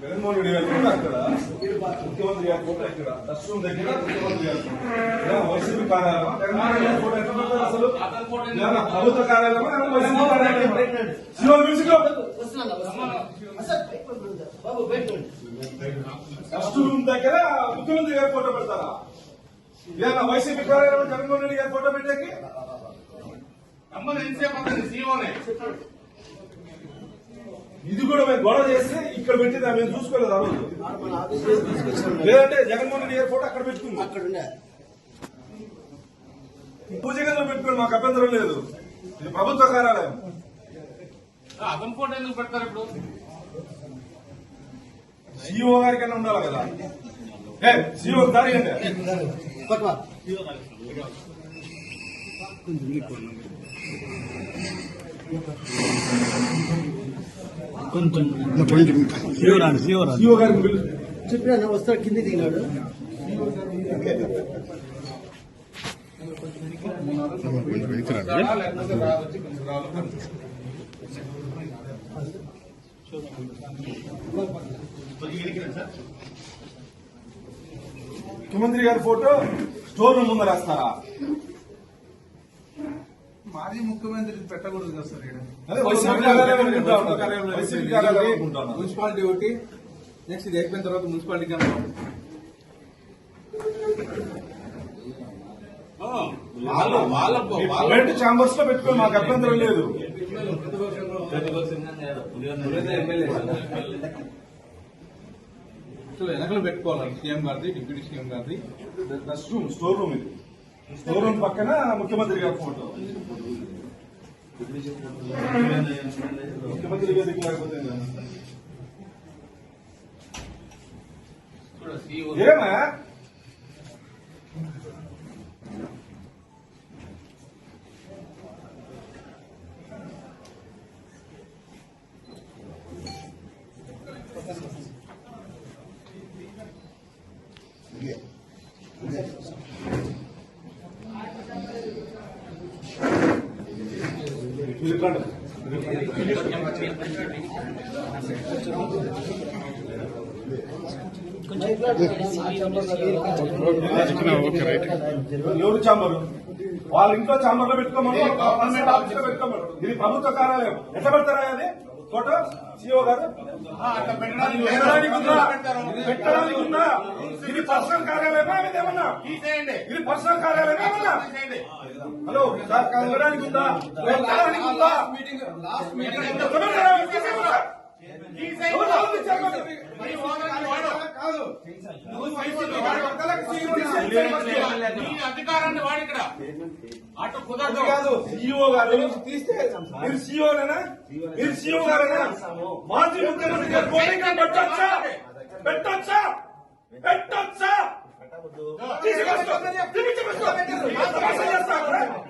జగన్మోహన్ రెడ్డి గారి అక్కడ ముఖ్యమంత్రి గారి ఫోటో ఇక్కడ దర్శనం దగ్గర ముఖ్యమంత్రి గారి వైసీపీ కార్యాలయం జగన్మోహన్ రెడ్డి గారి ఫోటో ఎక్కడ పెడతారు అసలు? ఏమన్నా ప్రభుత్వ కార్యాలయం వైసీపీ కార్యాలయం మ్యూజిక్ ఫస్ట్ రూమ్ దగ్గర ముఖ్యమంత్రి గారి ఫోటో పెడతారా? ఏమన్నా వైసీపీ కార్యాలయం జగన్మోహన్ రెడ్డి గారి ఫోటో పెట్టేకి? అమ్మని ఎంతసేపు అవుతుంది? సీఓనే. ఇది కూడా మేము గొడవ చేస్తే ఇక్కడ పెట్టింది మేము చూసుకోలేదు ఆ రోజు. లేదంటే జగన్మోహన్ రెడ్డి గారి ఫోటో అక్కడ పెట్టుకుంది. అక్కడ ఉండే పూజ గదిలో పెట్టుకుని మాకు అభ్యంతరం లేదు. ఇది ప్రభుత్వ కార్యాలయం. ఫోటో ఎందుకు పెడతారు ఇప్పుడు? సీఓ గారికైనా ఉండాలి కదా. ఏ దారి అండి పట్టువా సీఓ గారికి పిలు చెప్పినా వస్తాడు కింది దిగినాడు. రావాలి ముఖ్యమంత్రి గారి ఫోటో స్టోర్ రూమ్ ముందర వేస్తారా మాజీ ముఖ్యమంత్రి పెట్టకూడదు కదా సార్. మున్సిపాలిటీ ఒకటి నెక్స్ట్ ఇది అయిపోయిన తర్వాత మున్సిపాలిటీ ఛాంబర్స్లో పెట్టుకొని మాకు అభ్యంతరం లేదు. వెనకలు పెట్టుకోవాలి సీఎం గారిది డిప్యూటీ సీఎం గారిది. స్టోర్ రూమ్ ఇది. స్టోర్ రూమ్ పక్కన ముఖ్యమంత్రి గారి ఫోటో. ముఖ్యమంత్రి గారికి లేకపోతే ఏమా ఎవరు చాంబరు వాళ్ళ ఇంట్లో చాంబర్లో పెట్టుకోమని గవర్నమెంట్ ఆఫీస్లో పెట్టుకోమని. ఇది ప్రభుత్వ కార్యాలయం. ఎట్లా పెడతారా అది? ఫోటో? సిఓ గారు? ఆ, అట్లా పెట్టడానికి ఉందా? ఇది పర్సనల్ కార్యాలయమా? ఇది ఏమన్నా ఇది పర్సనల్ కార్యాలయమా? ఏమన్నా? హలో సార్ పెట్టడానికి ఉందా? పెట్టడానికి ఉందా? Meeting last meeting. కాదు నువ్వు నీ అధికారాన్ని వాడు ఇక్కడ అటు కుదరదు కాదు సిఇఓ గారు తీస్తే మీరు సిఇఓనేనా మీరు సిఇఓ గారేనా మాజీ ముఖ్యమంత్రి గారు పోలింగ్ పెట్టొచ్చా పెట్టొచ్చా పెట్టొచ్చా తీసుకొస్తూ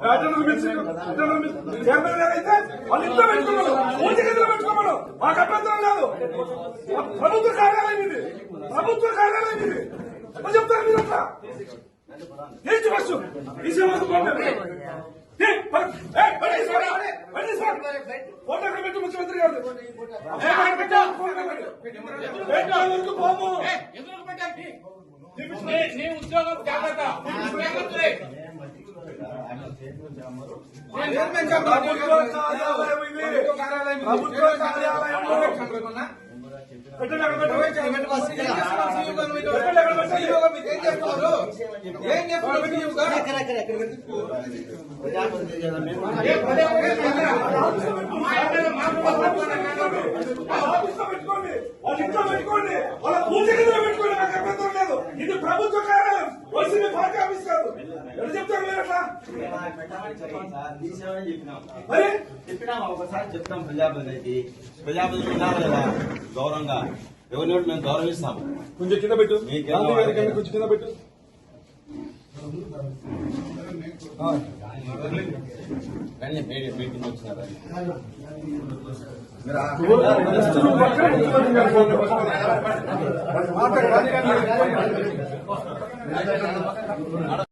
నిన్ను. అటెండర్ చైర్మన్ గారు అయితే వాళ్ళు ఇంట్లో పెట్టుకోమను పూజ గదిలో పెట్టుకోమను. మాకు అభ్యంతరం లేదు. ప్రభుత్వ కార్యాలయం ఇది ప్రభుత్వ కార్యాలయం ఇది చెప్తారు మీరు అట్లా ఏంటి ఫస్ట్? తీసేవాళ్ళు ఫోటో పెట్టు ముఖ్యమంత్రి గారు? ఉద్యోగం జాగ్రత్త. ఏం చేస్తున్నారు ఏం చేస్తున్నారు మీటింగ్గా? ఎక్కడ ఎక్కడ ఎక్కడ పెట్టి ప్రజాప్రతినిధి కదా మేము ఏ, పదే పదే మాట్లాడరా? మా ఇంట్లో మాకు మాట్లాడుకోవాలి. వాళ్ళ ఆఫీస్లో పెట్టుకోండి వాళ్ళ ఇంట్లో పెట్టుకోండి వాళ్ళ పూజ గదిలో పెట్టుకోండి నాకు అభ్యంతరం లేదు ఇది ప్రభుత్వ కార్యాలయం వైసీపీ పార్టీ ఆఫీస్ కాదు ఎట్లా చెప్తారు మీరు అట్లా తీసేమని చెప్పినాం మరి చెప్పినాం ఒకసారి చెప్తాం ప్రజాప్రతినిధి ప్రజాప్రతినిధి ఉండాలి కదా గౌరవంగా ఎవరిని ఒకటి మేము గౌరవిస్తాము కొంచెం కింద పెట్టు మీకేం గాంధీ గారి కావాలి? కింద కొంచెం కింద పెట్టు ఆ. కానీ మీటింగ్ వచ్చినారు నువ్వు పక్కన కూర్చోమని చెప్పాను.